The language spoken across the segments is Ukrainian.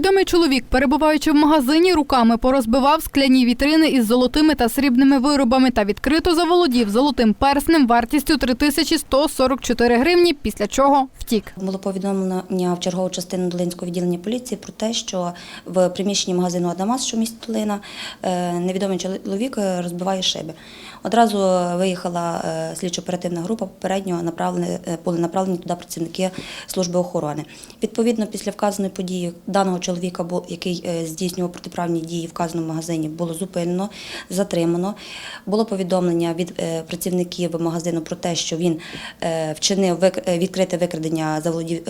Невідомий чоловік, перебуваючи в магазині, руками порозбивав скляні вітрини із золотими та срібними виробами та відкрито заволодів золотим перснем вартістю 3144 гривні, після чого втік. Було повідомлення в чергову частину Долинського відділення поліції про те, що в приміщенні магазину Адамас, що в місті Долина, е, невідомий чоловік е, розбиває шиби. Одразу виїхала е, слідчо-оперативна група, попередньо направлені, е, були направлені туди працівники служби охорони. Відповідно, після вказаної події даного чоловіка, бу- який е, здійснював протиправні дії в вказаному магазині, було зупинено, затримано. Було повідомлення від е, працівників магазину про те, що він е, вчинив відкрите викрадення заволодів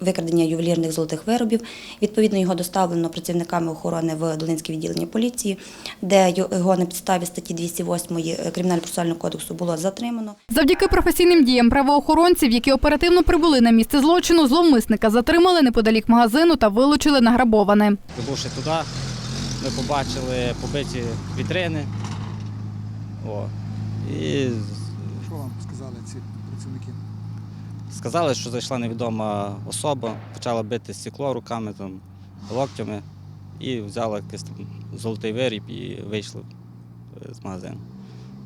викрадення ювелірних золотих виробів. Відповідно, його доставлено працівниками охорони в Долинське відділення поліції, де його на підставі статті 208 Кримінально-процесуального кодексу було затримано. Завдяки професійним діям правоохоронців, які оперативно прибули на місце злочину, зловмисника затримали неподалік магазину та вилучили награбоване. Прибувши туди, ми побачили побиті вітрини. О. І Що вам сказали ці працівники? сказали, що зайшла невідома особа, почала бити стекло руками, там, локтями і взяла якийсь там золотий виріб і вийшли е, з магазину.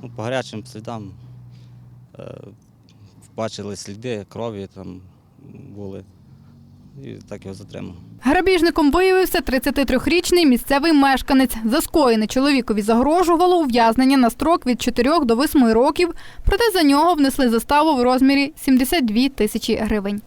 Ну, по гарячим слідам е, бачили сліди крові там були. І так його затримав. Грабіжником виявився 33-річний місцевий мешканець. За скоєне чоловікові загрожувало ув'язнення на строк від 4 до 8 років, проте за нього внесли заставу в розмірі 72 тисячі гривень.